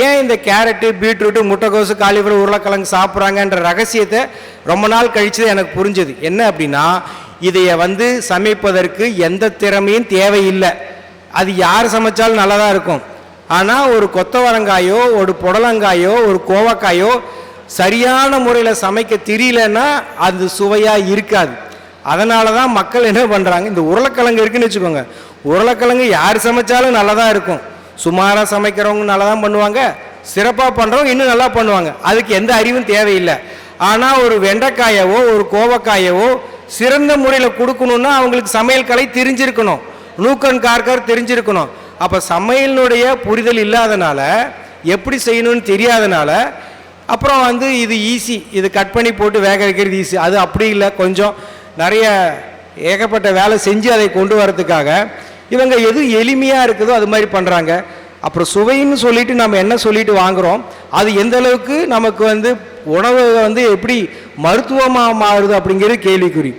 ஏன் இந்த carrot beetroot முட்டைக்கோசு calibre உருளைக்கிழங்கு சாப்பிட்றாங்கன்ற ரகசியத்தை ரொம்ப நாள் கழிச்சு எனக்கு புரிஞ்சது. என்ன அப்படின்னா இதைய வந்து சமைப்பதற்கு எந்த திறமையும் தேவையில்லை. அது யார் சமைச்சாலும் நல்லா தான் இருக்கும். ஆனால் ஒரு கொத்தவரங்காயோ ஒரு புடலங்காயோ ஒரு கோவக்காயோ சரியான முறையில் சமைக்க தெரியலன்னா அது சுவையாக இருக்காது. அதனால தான் மக்கள் என்ன பண்ணுறாங்க இந்த உருளைக்கிழங்கு இருக்குன்னு வச்சுக்கோங்க. உருளைக்கிழங்கு யார் சமைச்சாலும் நல்லா தான் இருக்கும். சுமாராக சமைக்கிறவங்க நல்லா தான் பண்ணுவாங்க. சிறப்பாக பண்ணுறவங்க இன்னும் நல்லா பண்ணுவாங்க. அதுக்கு எந்த அறிவும் தேவையில்லை. ஆனால் ஒரு வெண்டைக்காயவோ ஒரு கோவக்காயவோ சிறந்த முறையில் கொடுக்கணுன்னா அவங்களுக்கு சமையல் கலை தெரிஞ்சிருக்கணும். நூக்கன் கார்கார் தெரிஞ்சிருக்கணும். அப்போ சமையலினுடைய புரிதல் இல்லாதனால எப்படி செய்யணும்னு தெரியாதனால அப்புறம் வந்து இது ஈஸி இது கட் பண்ணி போட்டு வேக வைக்கிறது ஈஸி அது அப்படி இல்லை. கொஞ்சம் நிறைய ஏகப்பட்ட வேலை செஞ்சு அதை கொண்டு வரதுக்காக இவங்க எது எளிமையாக இருக்குதோ அது மாதிரி பண்ணுறாங்க அப்புறம் சுவைன்னு சொல்லிட்டு நம்ம என்ன சொல்லிட்டு வாங்குறோம் அது எந்த அளவுக்கு நமக்கு வந்து உணவு வந்து எப்படி மருத்துவமாக மாறுது அப்படிங்கிறது கேள்விக்குறி.